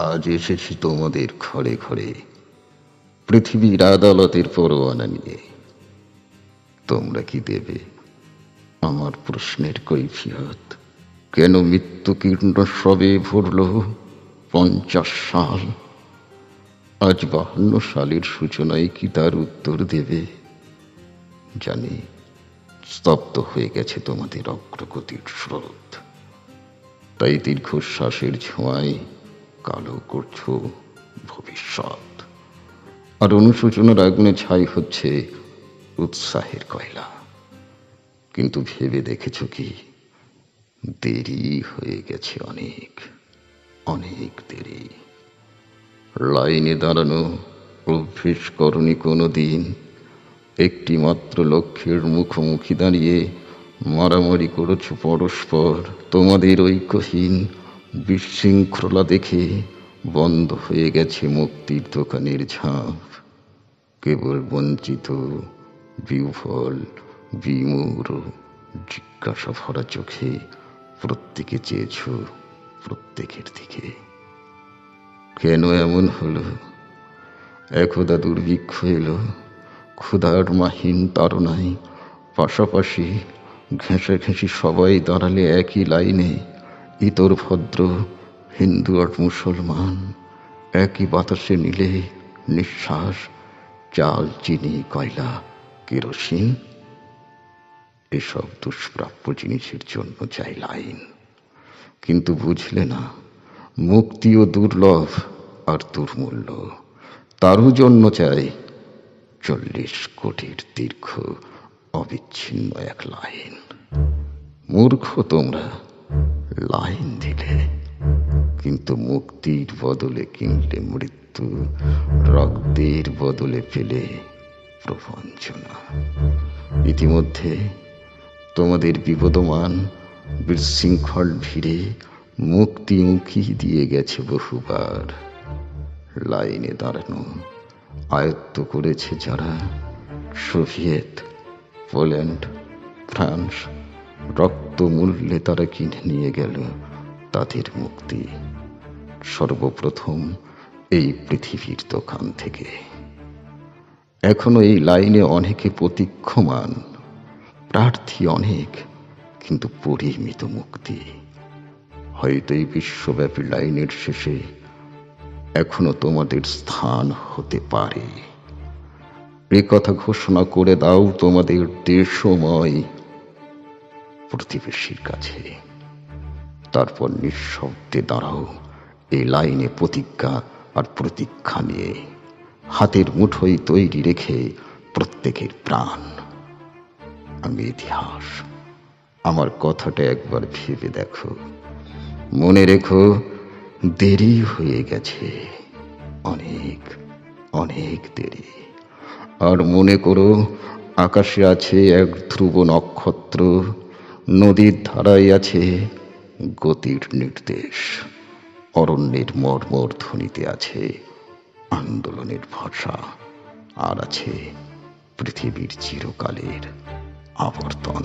আজ এসেছি তোমাদের ঘরে ঘরে। পৃথিবীর আদালতের পরোয়ানা নিয়ে। তোমরা কি দেবে? আমার প্রশ্নের কৈফিয়ত। কেন মৃত্যুকীর্ণ সবে ভরল পঞ্চাশ সাল? আজ বাহান্ন সালের সূচনায় কি তার উত্তর দেবে? জানি, স্তব্ধ হয়ে গেছে তোমাদের অগ্রগতির স্রোত। তাই দীর্ঘশ্বাসের ছোঁয়ায় কালো করছ ভবিষ্যৎ। আর অনুশোচনার আগুনে ছাই হচ্ছে উৎসাহের কয়লা। কিন্তু ভেবে দেখেছ কি? দেরি হয়ে গেছে অনেক অনেক দেরি। লাইনে দাঁড়ানো অভ্যেস করনি কোনো দিন একটি মাত্র লক্ষ্যের মুখোমুখি দাঁড়িয়ে মারামারি করেছ পরস্পর। তোমাদের ঐক্যহীন বিশৃঙ্খলা দেখে বন্ধ হয়ে গেছে মুক্তির দোকানের ঝাঁপ কেবল বঞ্চিত, বিহ্বল বিমূর জিজ্ঞাসা ভরা চোখে প্রত্যেকে চেয়েছ প্রত্যেকের দিকে। কেন এমন হলো? একদা দুর্ভিক্ষ এলো। ক্ষুধার মাহিন তাড়নায় পাশাপাশি ঘেঁষে ঘেঁষি সবাই দাঁড়ালে একই লাইনে ইতর ভদ্র, হিন্দু আর মুসলমান, একই বাতাসে নিলে নিঃশ্বাস, চাল, চিনি, কয়লা, কেরোসিন, এসব দুষ্প্রাপ্য জিনিসের জন্য চাই লাইন। কিন্তু বুঝলে না মুক্তিও দুর্লভ আর দুর্মূল্য, তারও জন্য চাই চল্লিশ কোটির দীর্ঘ, অবিচ্ছিন্ন এক লাইন। মূর্খ তোমরা লাইন দিলে কিন্তু মুক্তির বদলে কিনলে মৃত্যু, রক্তের বদলে পেলে প্রবঞ্চনা। ইতিমধ্যে তোমাদের বিবদমান বিশৃঙ্খল ভিড়ে মুক্তি মুখী দিয়ে গেছে বহুবার। লাইনে দাঁড়ানো আয়ত্ত করেছে যারা সোভিয়েত, পোল্যান্ড, ফ্রান্স রক্ত মূল্যে তারা কিনে নিয়ে গেল তাদের মুক্তি। সর্বপ্রথম এই পৃথিবীর দোকান থেকে। এখনও এই লাইনে অনেকে প্রতীক্ষমান। প্রার্থী অনেক, কিন্তু পরিমিত মুক্তি। হয়তো এই বিশ্বব্যাপী লাইনের শেষে এখনও তোমাদের স্থান হতে পারে। এ কথা ঘোষণা করে দাও তোমাদের দেশময় প্রতিবেশীর কাছে। তারপর নিঃশব্দে দাঁড়াও, এই লাইনে প্রতিজ্ঞা আর প্রতীক্ষা নিয়ে হাতের মুঠোয় তৈরি রেখে প্রত্যেকের প্রাণ। আমি ইতিহাস, আমার কথাটা একবার ভেবে দেখো। মনে রেখো, দেরি হয়ে গেছে। অনেক অনেক দেরি। আর মনে করো, আকাশে আছে এক ধ্রুব নক্ষত্র। নদীর ধারায় আছে গতির নির্দেশ। অরণ্যের মর্মর ধ্বনিতে আছে আন্দোলনের ভাষা আর আছে পৃথিবীর চিরকালের আবর্তন।